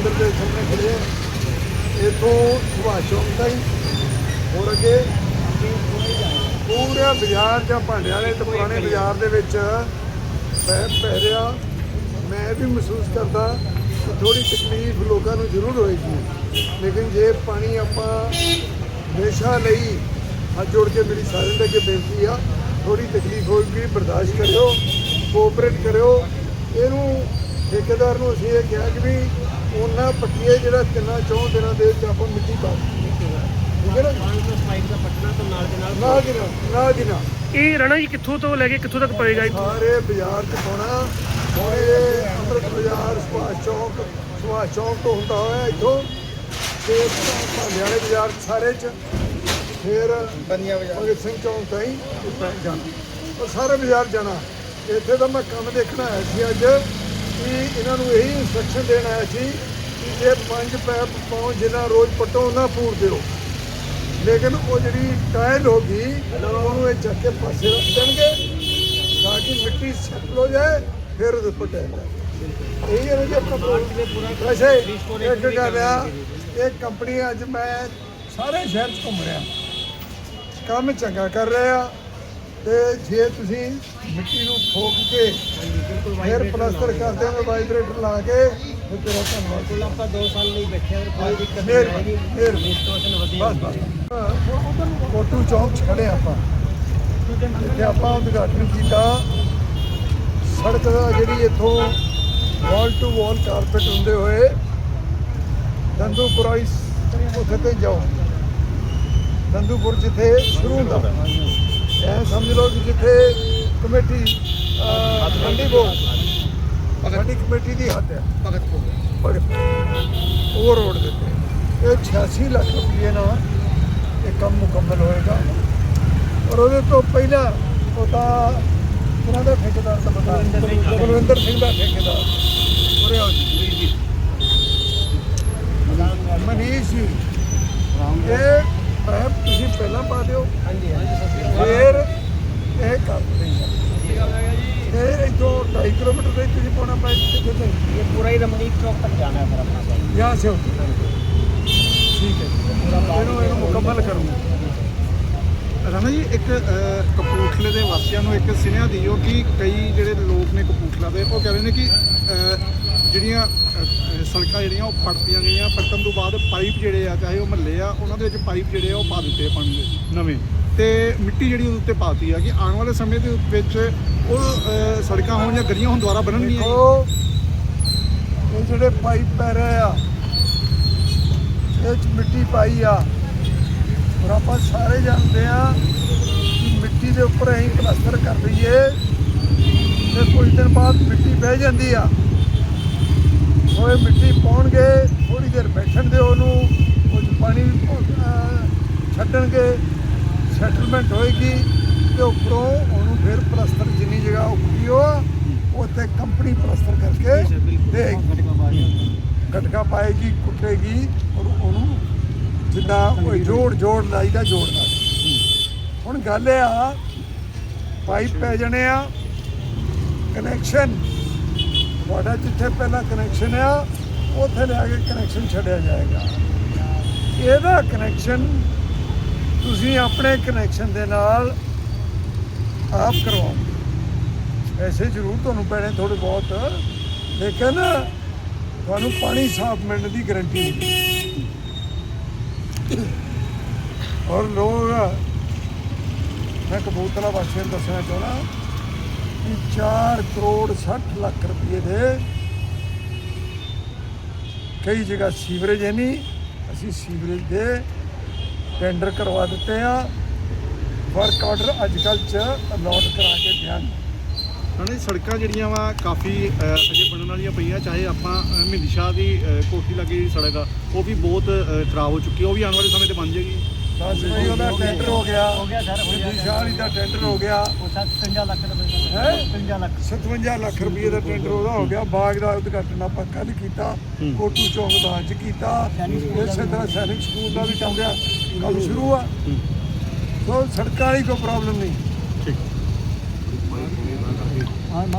ਮੰਦਿਰ ਦੇ ਸਾਹਮਣੇ ਖੜੇ ਆ। ਇਥੋਂ ਸੁਭਾਸ਼ ਚੌਂਕ ਤਾਈਂ ਹੋਰ ਅੱਗੇ ਪੂਰੇ ਬਾਜ਼ਾਰ ਜਾਂ ਭਾਂਡਿਆਂ ਵਾਲੇ ਤੇ ਪੁਰਾਣੇ ਬਾਜ਼ਾਰ ਦੇ ਵਿੱਚ ਮੈਂ ਪਹਿਰਿਆ ਮੈਂ ਵੀ ਮਹਿਸੂਸ ਕਰਦਾ ਕਿ ਥੋੜੀ ਤਕਲੀਫ ਲੋਕਾਂ ਨੂੰ ਜ਼ਰੂਰ ਹੋਏਗੀ। ਲੇਕਿਨ ਜੇ ਪਾਣੀ ਆਪਾਂ ਹਮੇਸ਼ਾ ਲਈ ਹੱਥ ਜੋੜ ਕੇ ਮੇਰੀ ਸਾਰਿਆਂ ਦੇ ਅੱਗੇ ਬੇਨਤੀ ਆ ਥੋੜੀ ਤਕਲੀਫ ਹੋਏਗੀ, ਬਰਦਾਸ਼ਤ ਕਰਿਓ ਕੋਆਪਰੇਟ ਕਰਿਓ। ਇਹਨੂੰ ਠੇਕੇਦਾਰ ਨੂੰ ਅਸੀਂ ਇਹ ਕਿਹਾ ਕਿ ਵੀ ਉਹਨਾਂ ਪੱਟੀਏ ਜਿਹੜਾ ਤਿੰਨਾਂ ਚੌਂ ਦਿਨਾਂ ਦੇ ਵਿੱਚ ਆਪਾਂ ਮਿੱਟੀ ਪਾ ਦਿੱਤੀ। ਠੀਕ ਹੈ ਨਾ ਪਾਣੀ ਤੋਂ ਸਪਾਈਕ ਦਾ ਪੱਟਣਾ ਤੋਂ ਨਾਲ ਦੇ ਨਾਲ। ਨਾ ਦੀ ਨਾ ਨਾ ਦੀ ਨਾ ਇਹ ਰਣਾ ਜੀ ਕਿੱਥੋਂ ਤੋਂ ਲੈ ਕੇ ਕਿੱਥੋਂ ਤੱਕ ਪਏਗਾ ਜੀ? ਸਾਰੇ ਬਾਜ਼ਾਰ ਚ ਪਾਉਣਾ। ਹੁਣ ਇਹ ਅੰਮ੍ਰਿਤ ਬਾਜ਼ਾਰ ਸੁਭਾਸ਼ ਚੌਕ ਸੁਭਾਸ਼ ਚੌਕ ਤੋਂ ਹੁੰਦਾ ਹੋਇਆ ਇੱਥੋਂ। ਤੇ ਭਾਂਡਿਆਂ ਵਾਲੇ ਬਾਜ਼ਾਰ ਸਾਰੇ ਚ। ਫਿਰ ਬੰਨੀਆ ਬਾਜ਼ਾਰ। ਭਗਤ ਸਿੰਘ ਚੌਕ ਤਾਈਂ ਜਾਣਾ। ਉਹ ਸਾਰੇ ਬਾਜ਼ਾਰ ਜਾਣਾ। ਇੱਥੇ ਤਾਂ ਮੈਂ ਕੰਮ ਦੇਖਣ ਆਇਆ ਸੀ ਅੱਜ। ਕਿ ਇਹਨਾਂ ਨੂੰ ਇਹੀ ਇਨਸਟਰਕਸ਼ਨ ਦੇਣ ਆਇਆ ਸੀ ਕਿ ਜੇ ਪੰਜ ਪੈਪ ਪਾਉ ਜਿੰਨਾ ਰੋਜ਼ ਪਟੋ, ਉਹਨਾਂ ਪੂਰ ਦਿਓ। ਲੇਕਿਨ ਉਹ ਜਿਹੜੀ ਟਾਇਲ ਹੋ ਗਈ, ਉਹਨੂੰ ਇਹ ਚੱਕ ਕੇ ਪਾਸੇ ਰੱਖ ਦੇਣਗੇ ਤਾਂ ਕਿ ਮਿੱਟੀ ਸੈਟਲ ਹੋ ਜਾਏ, ਫਿਰ ਉਹਦੇ ਉੱਪਰ ਟਾਇਲ ਲੱਗੇ ਇਹ ਹੈ ਨਾ ਜੀ ਆਪਣਾ ਪ੍ਰੋਜੈਕਟ ਵੈਸੇ ਇੱਕ ਗੱਲ ਆ, ਇਹ ਕੰਪਨੀ ਅੱਜ ਮੈਂ ਸਾਰੇ ਸ਼ਹਿਰ 'ਚ ਘੁੰਮ ਰਿਹਾ। ਕੰਮ ਚੰਗਾ ਕਰ ਰਿਹਾ ਆ ਤੇ ਜੇ ਤੁਸੀਂ ਮਿੱਟੀ ਨੂੰ ਫੋਕ ਕੇ ਫਿਰ ਪਲਾਸਟਰ ਕਰਦੇ ਹੋ ਵਾਈਬ੍ਰੇਟਰ ਲਾ ਕੇ ਤੇ ਤੇਰਾ ਧੰਨਵਾਦ। ਕੋਲ ਆਪਾਂ 2 ਸਾਲ ਲਈ ਬੈਠੇ ਹਾਂ ਕੋਈ ਦਿੱਕਤ ਨਹੀਂ ਮਿਹਰਬਾਨੀ ਇੰਸਟਾਲੇਸ਼ਨ ਵਧੀਆ ਬਸ ਬਸ। ਕੋਟੂ ਚੌਂਕ ਖੜੇ ਆਪਾਂ। ਇੱਥੇ ਆਪਾਂ ਉਦਘਾਟਨ ਕੀਤਾ ਸੜਕ ਦਾ ਜਿਹੜੀ ਇੱਥੋਂ ਵਾਲ ਟੂ ਵਾਲ ਕਾਰਪੇਟ ਹੁੰਦੇ ਹੋਏ ਦੰਦੂਪੁਰਾ ਇਸ ਉੱਥੇ ਤੇ ਜਾਓ। ਦੰਦੂਪੁਰ ਜਿੱਥੇ ਸ਼ੁਰੂ ਹੁੰਦਾ। ਐ ਸਮਝ ਲਓ ਕਿ ਜਿੱਥੇ ਕਮੇਟੀ ਮੰਡੀ ਬੋ। ਸਾਡੀ ਕਮੇਟੀ ਦੀ ਹੱਦ ਹੈ। ਭਗਤ ਭਗਤ ਉਹ ਰੋਡ ਦੇ ਉੱਤੇ। ਇਹ 86 ਲੱਖ ਰੁਪਏ ਨਾਲ ਇਹ ਕੰਮ ਮੁਕੰਮਲ ਹੋਏਗਾ। ਔਰ ਉਹਦੇ ਤੋਂ ਪਹਿਲਾਂ ਉਹ ਤਾਂ ਕਿਹਨਾਂ ਦਾ ਠੇਕੇਦਾਰ ਦਾ ਪਤਾ ਬਲਵਿੰਦਰ ਸਿੰਘ। ਦਾ। ਠੇਕੇਦਾਰ। ਉਰੇ ਆਓ ਜੀ ਮਨੀਸ਼ ਜੀ ਇਹ ਪੈਪ ਤੁਸੀਂ ਪਹਿਲਾਂ ਪਾ ਦਿਓ ਹਾਂਜੀ ਹਾਂਜੀ ਫਿਰ ਇਹ ਕਰ ਦਿਓ ਇਹ ढाई किलोमीटर गई तुझे पौना पाए पूरा ही रमणीक चौक तक जाना है सर अपना यहाँ से होती ਇੱਕ ਕਪੂਰਥਲੇ ਦੇ ਵਾਸੀਆਂ ਨੂੰ ਇੱਕ ਸੁਨੇਹਾ ਦਿਓ ਕਿ ਕਈ ਜਿਹੜੇ ਲੋਕ ਨੇ ਕਪੂਰਥਲਾ ਦੇ ਉਹ ਕਹਿ ਰਹੇ ਨੇ ਕਿ ਜਿਹੜੀਆਂ ਸੜਕਾਂ ਜਿਹੜੀਆਂ ਉਹ ਪੱਟਦੀਆਂ ਗਈਆਂ ਪੱਟਣ ਤੋਂ ਬਾਅਦ ਪਾਈਪ ਜਿਹੜੇ ਆ ਚਾਹੇ ਉਹ ਮਹੱਲੇ ਆ ਉਹਨਾਂ ਦੇ ਵਿੱਚ ਪਾਈਪ ਜਿਹੜੇ ਆ ਉਹ ਪਾ ਦਿੱਤੇ ਪਾਣੀ ਦੇ ਨਵੇਂ। ਤੇ ਮਿੱਟੀ ਜਿਹੜੀ ਉਹਦੇ ਉੱਤੇ ਪਾਤੀ ਆ ਕਿ ਆਉਣ ਵਾਲੇ ਸਮੇਂ ਦੇ ਵਿੱਚ ਉਹ ਸੜਕਾਂ ਹੋਣ ਜਾਂ ਗਲੀਆਂ ਹੁਣ ਦੁਬਾਰਾ ਬਣਨਗੀਆਂ ਇਹ ਜਿਹੜੇ ਪਾਈਪ ਪੈ ਰਹੇ ਆ ਇਹ ਚ ਮਿੱਟੀ ਪਾਈ ਆ ਔਰ ਆਪਾਂ ਸਾਰੇ ਜਾਣਦੇ ਆ ਮਿੱਟੀ ਦੇ ਉੱਪਰ ਅਸੀਂ ਪਲਾਸਟਰ ਕਰ ਦਈਏ ਤੇ ਕੁਝ ਦਿਨ ਬਾਅਦ ਮਿੱਟੀ ਬਹਿ ਜਾਂਦੀ ਆ। ਉਹ ਮਿੱਟੀ ਪਾਉਣਗੇ ਥੋੜੀ ਦੇਰ ਬੈਠਣ ਦਿਓ ਉਹਨੂੰ ਉਹ 'ਚ ਪਾਣੀ ਛੱਡਣਗੇ ਸੈਟਲਮੈਂਟ ਹੋਏਗੀ ਤੇ ਉੱਪਰੋਂ ਉਹਨੂੰ ਫਿਰ ਪਲਾਸਟਰ ਜਿੰਨੀ ਜਗ੍ਹਾ ਉੱਪਰੀ ਹੋ ਉੱਥੇ ਕੰਪਨੀ ਪਲਾਸਟਰ ਕਰਕੇ ਦੇਗੀ ਗਟਕਾ ਪਾਏਗੀ ਕੁੱਟੇਗੀ ਔਰ ਉਹਨੂੰ ਜਿੱਦਾਂ ਕੋਈ ਜੋੜ ਜੋੜ ਲਾਈਦਾ ਜੋੜ ਲਾ ਹੁਣ ਗੱਲ ਇਹ ਆ ਪਾਈਪ ਪੈ ਜਾਣੇ ਆ ਕਨੈਕਸ਼ਨ ਤੁਹਾਡਾ ਜਿੱਥੇ ਪਹਿਲਾਂ ਕਨੈਕਸ਼ਨ ਆ, ਉੱਥੇ ਲਿਆ ਕੇ ਕਨੈਕਸ਼ਨ ਛੱਡਿਆ ਜਾਏਗਾ। ਇਹਦਾ ਕਨੈਕਸ਼ਨ ਤੁਸੀਂ ਆਪਣੇ ਕਨੈਕਸ਼ਨ ਦੇ ਨਾਲ ਆਪ ਕਰਵਾਓਗੇ। ਪੈਸੇ ਜ਼ਰੂਰ ਤੁਹਾਨੂੰ ਪੈਣੇ ਥੋੜੇ ਬਹੁਤ। ਲੇਕਿਨ ਤੁਹਾਨੂੰ ਪਾਣੀ ਸਾਫ਼ ਮਿਲਣ ਦੀ ਗਾਰੰਟੀ ਹੁੰਦੀ ਔਰ ਲੋਕ ਮੈਂ ਕਬੂਤਰਾ ਵਾਸੀਆਂ ਨੂੰ ਦੱਸਣਾ ਚਾਹੁੰਦਾ ਕਿ 4 ਕਰੋੜ 60 ਲੱਖ ਰੁਪਏ ਦੇ ਕਈ ਜਗ੍ਹਾ ਸੀਵਰੇਜ ਹੈ ਨਹੀਂ ਅਸੀਂ ਸੀਵਰੇਜ ਦੇ ਟੈਂਡਰ ਕਰਵਾ ਦਿੱਤੇ ਆ। ਵਰਕ ਆਰਡਰ ਅੱਜ ਕੱਲ੍ਹ ਚ ਅਲਾਟ ਕਰਾ ਕੇ ਦਿਆਂਗੇ ਰਾਣਾ ਸੜਕਾਂ ਜਿਹੜੀਆਂ ਵਾ ਕਾਫੀ ਅਜੇ ਬਣਨ ਵਾਲੀਆਂ ਪਈਆਂ ਚਾਹੇ ਆਪਾਂ ਅਹ, ਮਹਿੰਦੀ ਸ਼ਾਹ ਦੀ ਕੋਠੀ ਲੱਗੀ ਜਿਹੜੀ ਸੜਕ ਆ ਉਹ ਵੀ ਬਹੁਤ ਖਰਾਬ ਹੋ ਚੁੱਕੀ ਆ ਉਹ ਵੀ ਆਉਣ ਵਾਲੇ ਸਮੇਂ ਤੇ ਬਣ ਜਾਏਗੀ। 10 ਬਾਗ ਦਾ ਉਦਘਾਟਨ ਆਪਾਂ ਕੱਲ ਕੀਤਾ ਕੋਟੂ ਚੌਕ ਦਾ ਇਸੇ ਤਰ੍ਹਾਂ ਸੈਨਿਕ ਸਕੂਲ ਦਾ ਵੀ ਸੜਕਾਂ ਵਾਲੀ ਕੋਈ ਪ੍ਰੋਬਲਮ ਨਹੀਂ। ਠੀਕ। ਹਾਂ ਮਾ